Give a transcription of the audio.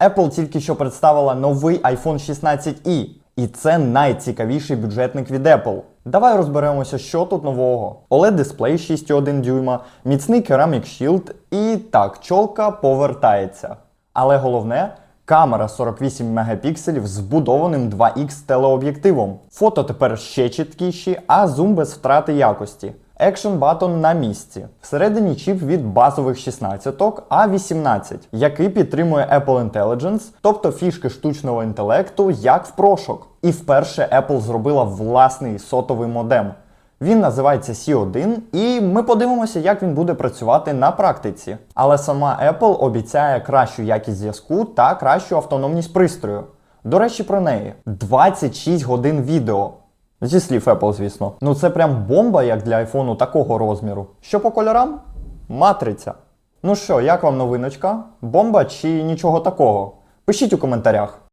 Apple тільки що представила новий iPhone 16i, і це найцікавіший бюджетник від Apple. Давай розберемося, що тут нового. oled дисплей 6,1 дюйма, міцний Ceramic Shield і так, чолка повертається. Але головне камера 48 мегапікселів з вбудованим 2х телеоб'єктивом. Фото тепер ще чіткіші, а зум без втрати якості. Action Button на місці. Всередині чіп від базових 16 A18, який підтримує Apple Intelligence, тобто фішки штучного інтелекту, як в прошок. І вперше Apple зробила власний сотовий модем. Він називається C1, і ми подивимося, як він буде працювати на практиці. Але сама Apple обіцяє кращу якість зв'язку та кращу автономність пристрою. До речі, про неї 26 годин відео. Зі слів Apple, звісно. Ну це прям бомба, як для айфону такого розміру. Що по кольорам? Матриця. Ну що, як вам новиночка? Бомба чи нічого такого? Пишіть у коментарях.